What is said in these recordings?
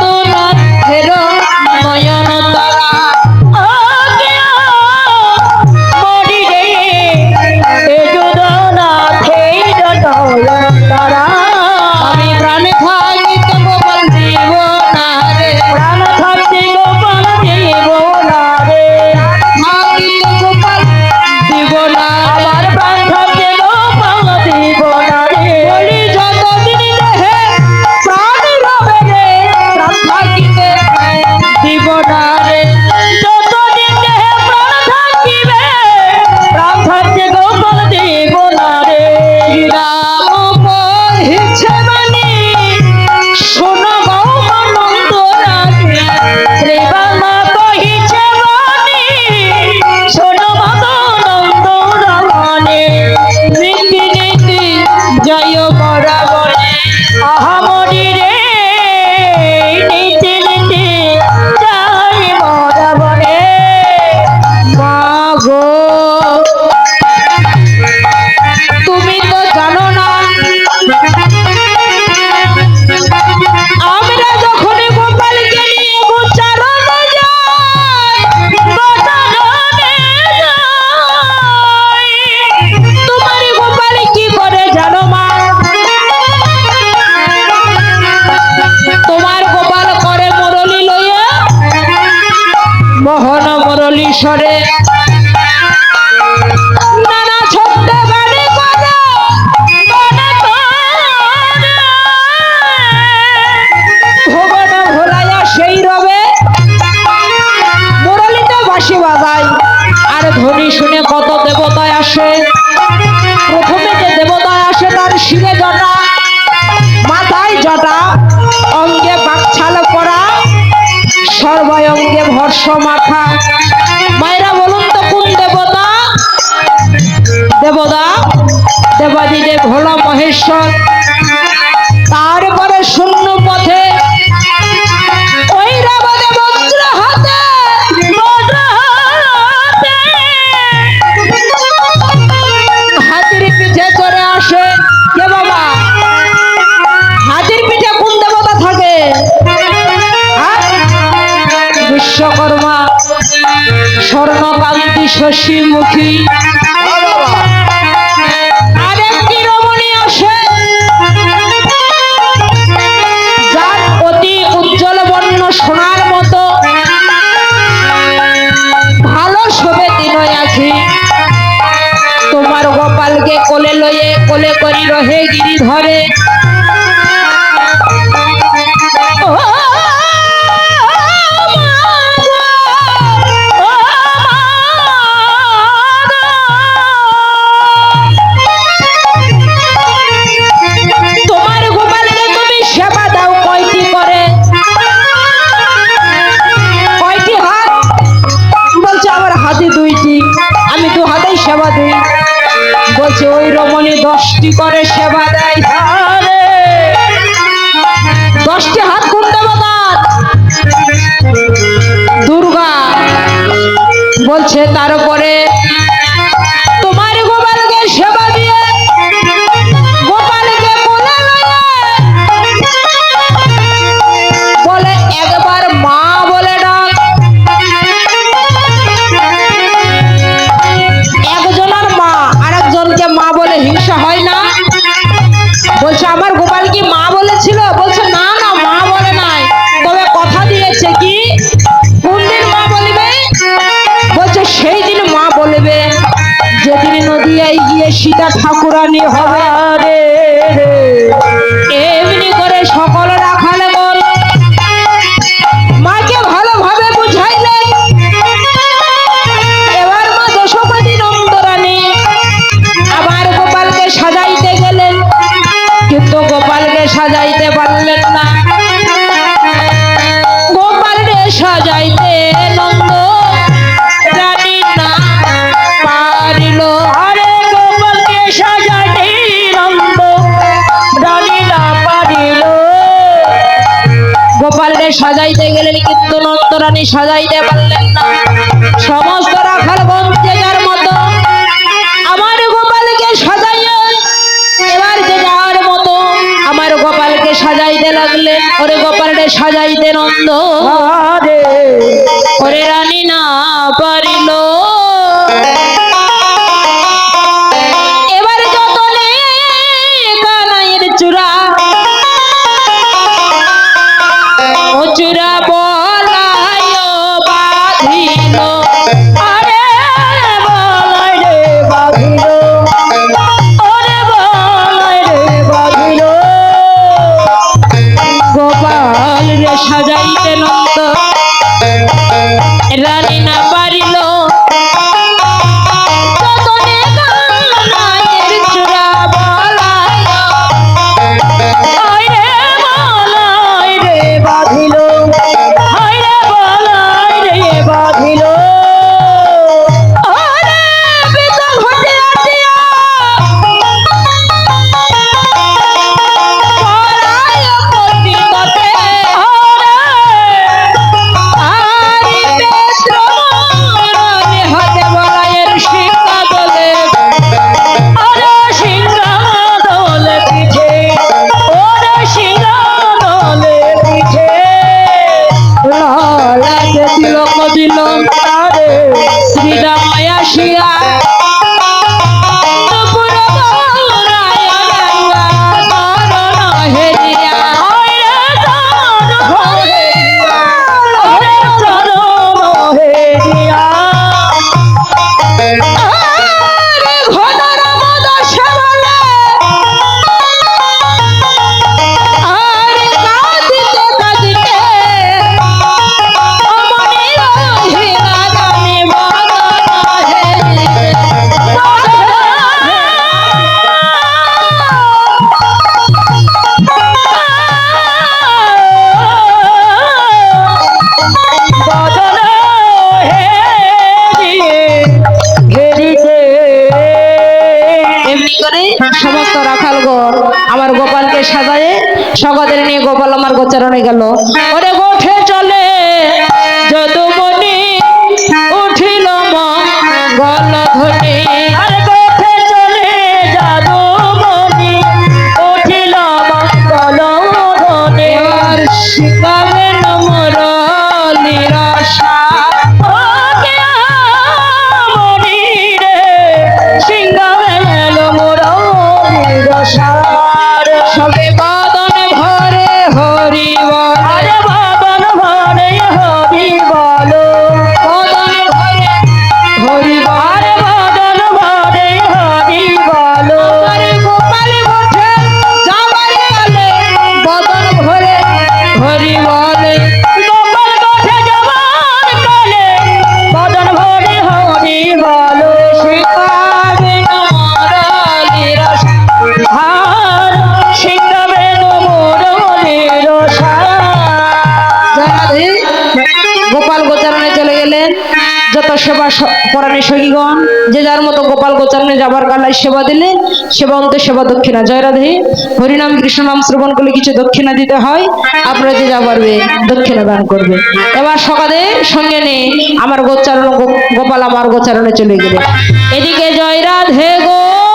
তোলার হেরো নয়নতা। মাথায় জটা, অঙ্গে বাকছাল করা সর্বয়ঙ্গে ভর্ষ মাথা। মায়েরা বলুন তো কোন দেবতা? দেবতা, দেবাদিদেব হল মহেশ্বর। তারপরে শুন ভবান্তি শশী মুখী। যার অতি উজ্জ্বল বর্ণ সোনার মতো। ভালো আছি তোমার গোপালকে কোলে লয়ে কোলে করি রহে গিরি ধরে রানী সাজাইতে পারলেন না। সমস্ত রাখার বন্ধ মতো আমার গোপালকে সাজাইয়া এবার যে যার মতো আমার গোপালকে সাজাইতে লাগলেন। ওরে গোপালকে সাজাইতে নন্দ। কপাল রে সাজাইতে না করে। সমস্ত রাখাল গো, আমার গোপালকে সাজায়ে স্বগতের নিয়ে গোপাল আমার গোচারণে গেল। ওরে গোঠে চলে। কালায় সেবা দিলে সেবা অন্ত সেবা দক্ষিণা। জয় রাধে। হরিনাম কৃষ্ণ নাম, শ্রবণ করলে কিছু দক্ষিণা দিতে হয়, আপনারা যে যা পারবে দক্ষিণা দান করবে। এবার সকালে সঙ্গে নেই আমার গোচারণ গোপাল আমার গোচারণে চলে গেলে। এদিকে জয় রাধে গোবিন্দ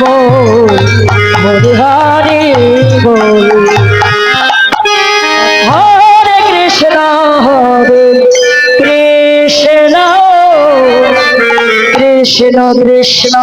বল হরি হরি বল। হরে কৃষ্ণ হরে কৃষ্ণ কৃষ্ণ কৃষ্ণ।